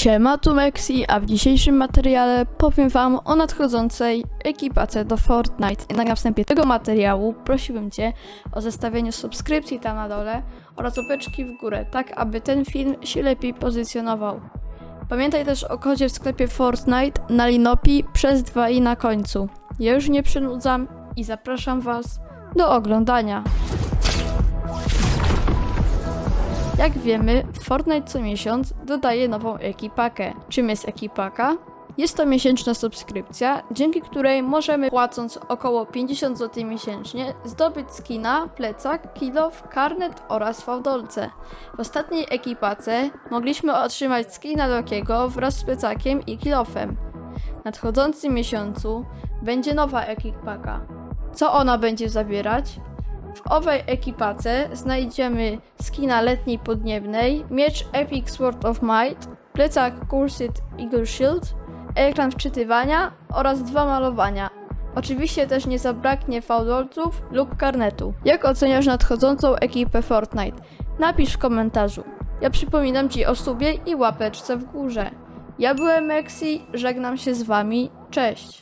Siema, tu Mexi, a w dzisiejszym materiale powiem wam o nadchodzącej ekipace do Fortnite. Na wstępie tego materiału prosiłbym cię o zestawienie subskrypcji tam na dole oraz łapeczki w górę, tak aby ten film się lepiej pozycjonował. Pamiętaj też o kodzie w sklepie Fortnite na Linopi przez 2 i na końcu. Ja już nie przynudzam i zapraszam was do oglądania. Jak wiemy, Fortnite co miesiąc dodaje nową ekipakę. Czym jest ekipaka? Jest to miesięczna subskrypcja, dzięki której możemy płacąc około 50 zł miesięcznie zdobyć skina, plecak, kilof, karnet oraz fałdolce. W ostatniej ekipace mogliśmy otrzymać skina Lokiego wraz z plecakiem i kilofem. W nadchodzącym miesiącu będzie nowa ekipaka. Co ona będzie zawierać? W owej ekipace znajdziemy skina letniej podniebnej, miecz Epic Sword of Might, plecak Cursed Eagle Shield, ekran wczytywania oraz dwa malowania. Oczywiście też nie zabraknie fałdolców lub karnetu. Jak oceniasz nadchodzącą ekipę Fortnite? Napisz w komentarzu. Ja przypominam Ci o subie i łapeczce w górze. Ja byłem Mexi, żegnam się z Wami, cześć!